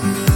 Hello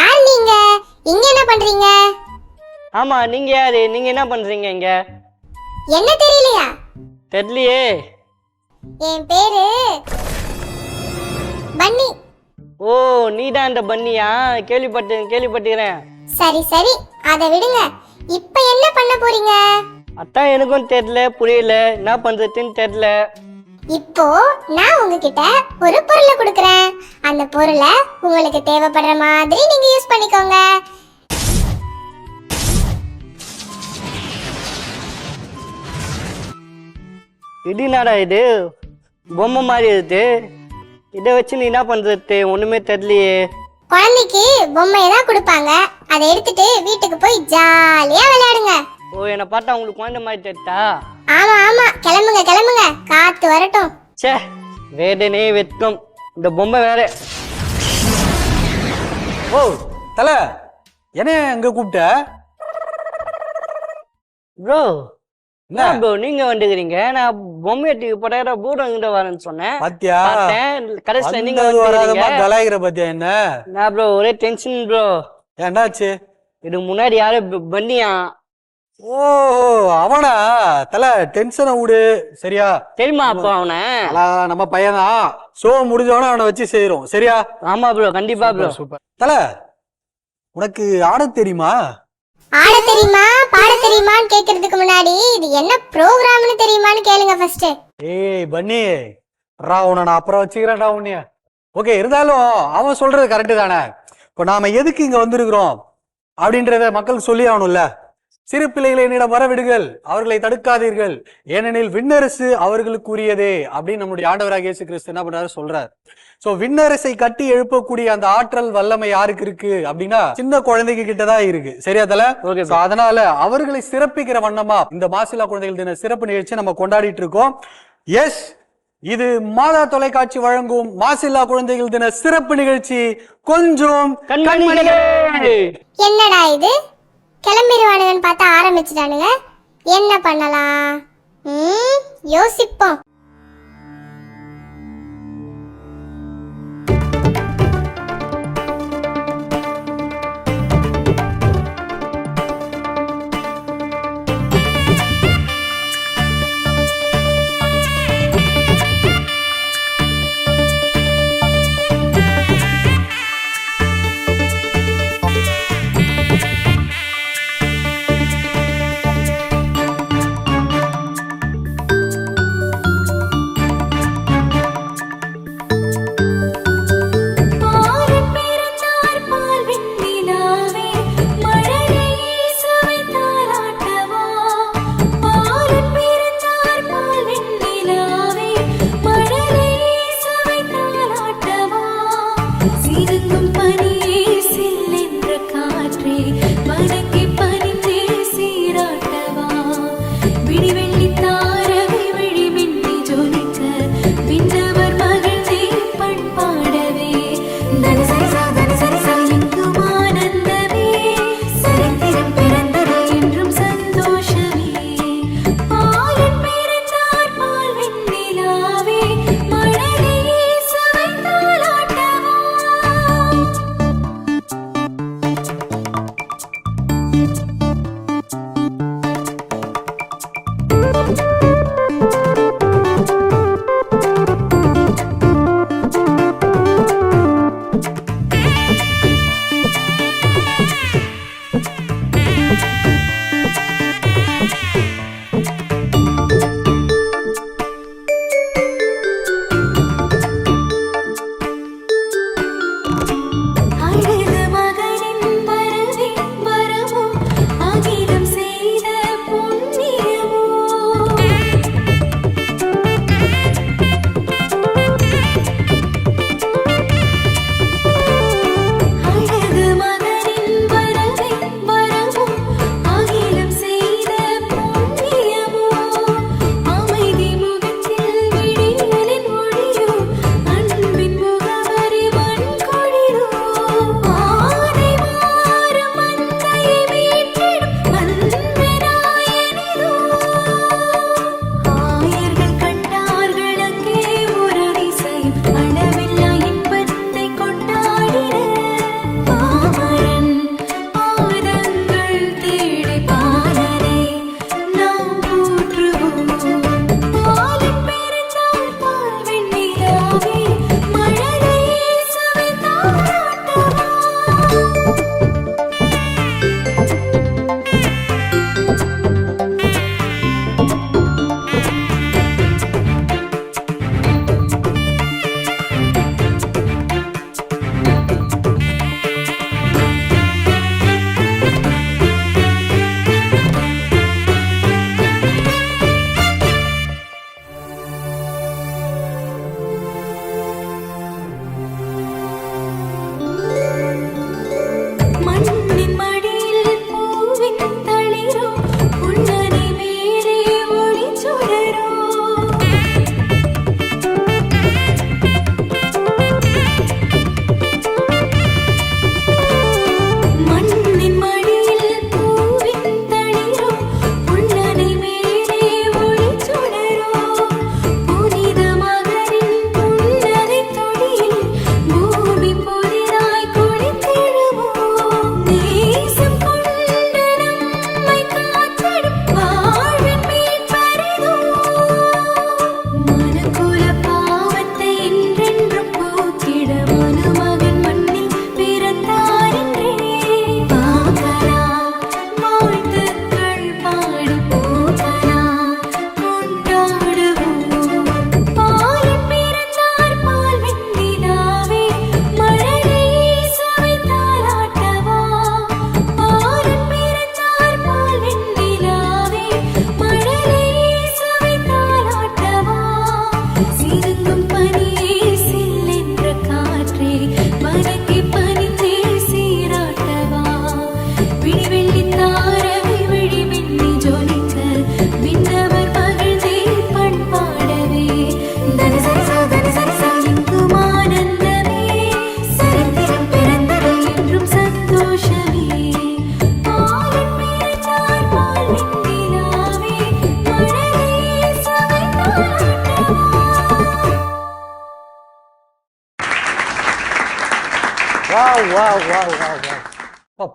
யார் நீங்க? இங்க என்ன பண்றீங்க? ஆமா நீங்க யாரு? நீங்க என்ன பண்றீங்க இங்க? என்ன தெரியலையா? தெரியலையே. என் பேரு பன்னி. ஓ நீதான் அந்த பண்ணியா கேள்விப்பட்டு கேள்விப்பட்டுக்கிறேன். சரி சரி. அதை விடுங்க. இப்ப என்ன பண்ண போறீங்க? அதான் எனக்கும் தெரியல புரியல. என்ன பண்றதுன்னு தெரியல. இப்போ நான் உங்ககிட்ட ஒரு பொருளை கொடுக்கறேன். அந்த பொருளை உங்களுக்கு தேவைப்படுற மாதிரி நீங்க யூஸ் பண்ணிக்கோங்க. இது என்னடா இது? பொம்மை மாதிரி இருக்கு. இதை வச்சு நீ என்ன பண்றது? ஒண்ணுமே தெரியலையே. குழந்தைக்கு பொம்மையை தான் கொடுப்பாங்க. அதை எடுத்துட்டு வீட்டுக்கு போய் ஜாலியா விளையாடுங்க. ஓ என்னை பார்த்தா உங்களுக்கு குழந்தை மாதிரி தெரிட்டா ஆமா ஆமா. கிளம்புங்க கிளம்புங்க. காத்து வரட்டும். ச்சே வேதனை வெட்கம். இந்த பொம்மை வேற. ஓ தல என்ன அங்க கூப்பிட்ட? ப்ரோ என்ன? ப்ரோ நீங்க வந்துக்கிறீங்க. நான் பொம்மையட்டுக்கு பட்டாயிரம் பூரம் கிட்ட வரேன்னு சொன்னேன். பாத்தியா? பார்த்தேன். கடைசியில் நீங்க வந்தது வராதமா வந்துக்கிறீங்க பாத்தியா என்ன? நான் ப்ரோ ஒரே டென்ஷன் ப்ரோ. ஏண்டாச்சு இதுக்கு முன்னாடி யாரு ப- பண்ணியா? ஓ அவனா? தல டென்ஷனை விடு. சரியா? தெரியுமா அப்போ அவனை? நம்ம பையன்தான். ஷோ முடிஞ்சவன அவனை வச்சு செய்யறோம் சரியா? ஆமா ப்ரோ கண்டிப்பா ப்ரோ சூப்பர் தல உனக்கு ஆட தெரியுமா? ஆட தெரியுமா? பாட தெரியுமான்னு கேக்குறதுக்கு முன்னாடி இது என்ன ப்ரோக்ராம்னு தெரியுமான்னு கேளுங்க ஃபர்ஸ்ட் ஏய் பன்னி. ரா உன்னை நான் அப்புறம் வச்சுக்கிறேன்டா உன்னைய. ஓகே இருந்தாலும் அவன் சொல்றது கரெக்டு தானே. இப்போ நாம எதுக்கு இங்க வந்திருக்கிறோம்? அப்படின்றத மக்கள் சொல்லி ஆகணும்ல. சிறு பிள்ளைகளை என்னிடம் வரவிடுங்கள் அவர்களை தடுக்காதீர்கள். ஏனெனில் விண்ணரசு அவர்களுக்குரியதே அப்படின்னு நம்முடைய ஆண்டவராக இயேசு கிறிஸ்து என்ன பண்றாரு சொல்றார். சோ விண்ணரசை கட்டி எழுப்பக்கூடிய அந்த ஆற்றல் வல்லமை யாருக்கு இருக்கு அப்படின்னா சின்ன குழந்தைங்க கிட்ட தான் இருக்கு. சரியா தல? அதனால அவர்களை சிறப்பிக்கிற வண்ணமா இந்த மாசிலா குழந்தைகள் தின சிறப்பு நிகழ்ச்சி நம்ம கொண்டாடிட்டு இருக்கோம். எஸ் இது மாதா தொலைக்காட்சி வழங்கும் மாசில்லா குழந்தைகள் தின சிறப்பு நிகழ்ச்சி. கொஞ்சம் என்னடா இது? கிளம்பிடுவானுங்கன்னு பார்த்தா ஆரம்பிச்சிட்டானுங்க. என்ன பண்ணலாம்? ம் யோசிப்போம்.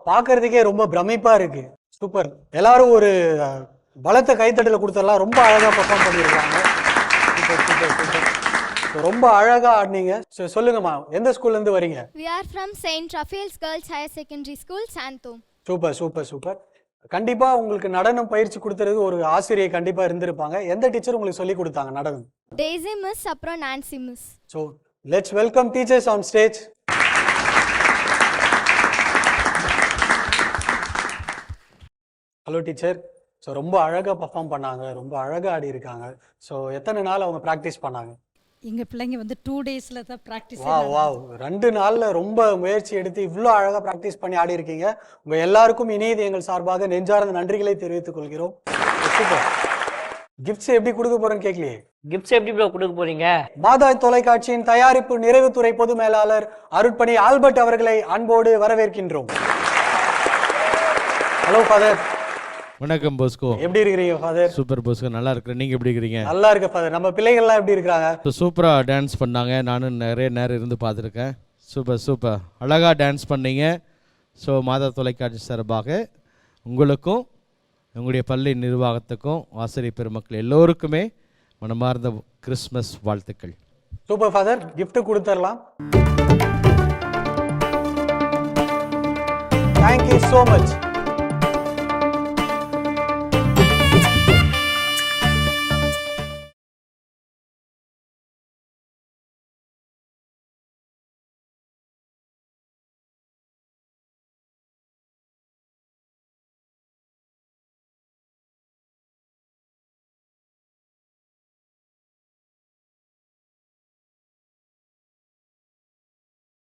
பார்க்கறதுக்கே ரொம்ப பிரமிப்பா இருக்கு. சூப்பர். எல்லாரும் ஒரு பலத்த கைத்தட்டல கொடுத்தலாம் ரொம்ப அழகா பெர்ஃபார்ம் பண்ணியிருக்காங்க. Super super super. ரொம்ப அழகா ஆடினீங்க. சொல்லுங்கம்மா எந்த ஸ்கூல்ல இருந்து வரீங்க? We are from St. Raphael's Girls Higher Secondary School, Santom. Super super super. கண்டிப்பா உங்களுக்கு நடனம் பயிற்சி கொடுத்தது ஒரு ஆசிரியை கண்டிப்பா இருந்திருப்பாங்க. எந்த டீச்சர் உங்களுக்கு சொல்லி கொடுத்தாங்க நடனம்? Daisy Miss, அப்புறம் Nancy Miss. So let's welcome teachers on stage hello teacher so ரொம்ப அழகாக பர்ஃபார்ம் பண்ணாங்க. ரொம்ப அழகாக ஆடி இருக்காங்க ஸோ எத்தனை நாள் அவங்க ப்ராக்டிஸ் பண்ணாங்க? எங்க பிள்ளைங்க வந்து டூ டேஸ்ல தான் ப்ராக்டிஸ் வா வா ரெண்டு நாள்ல ரொம்ப முயற்சி எடுத்து இவ்வளோ அழகாக ப்ராக்டிஸ் பண்ணி ஆடி இருக்கீங்க உங்க எல்லாருக்கும் இணையது எங்கள் சார்பாக நெஞ்சார்ந்த நன்றிகளை தெரிவித்துக் கொள்கிறோம். சூப்பர் கிஃப்ட்ஸ் எப்படி கொடுக்க போறேன்னு கேட்கலையே கிஃப்ட்ஸ் எப்படி ப்ரோ கொடுக்க போறீங்க? மாதா தொலைக்காட்சியின் தயாரிப்பு நிறைவுத்துறை பொது மேலாளர் அருட்பணி ஆல்பர்ட் அவர்களை அன்போடு வரவேற்கின்றோம். ஹலோ ஃபாதர் வணக்கம் போஸ்கோ. எப்படி இருக்கிறீங்க ஃபாதர் சூப்பர் போஸ்கோ நல்லா இருக்கிறேன். நீங்கள் எப்படி இருக்கிறீங்க? நல்லா இருக்கு ஃபாதர் நம்ம பிள்ளைகள்லாம் எப்படி இருக்கிறாங்க? ஸோ சூப்பராக டான்ஸ் பண்ணாங்க. நானும் நிறைய நேரம் இருந்து பார்த்துருக்கேன். Super super. அழகாக டான்ஸ் பண்ணீங்க. ஸோ மாதா தொலைக்காட்சி சார்பாக உங்களுக்கும் உங்களுடைய பள்ளி நிர்வாகத்துக்கும் ஆசிரியர் பெருமக்கள் எல்லோருக்குமே மனமார்ந்த கிறிஸ்மஸ் வாழ்த்துக்கள். சூப்பர் ஃபாதர் gift கொடுத்துடலாம் தேங்க்யூ ஸோ மச்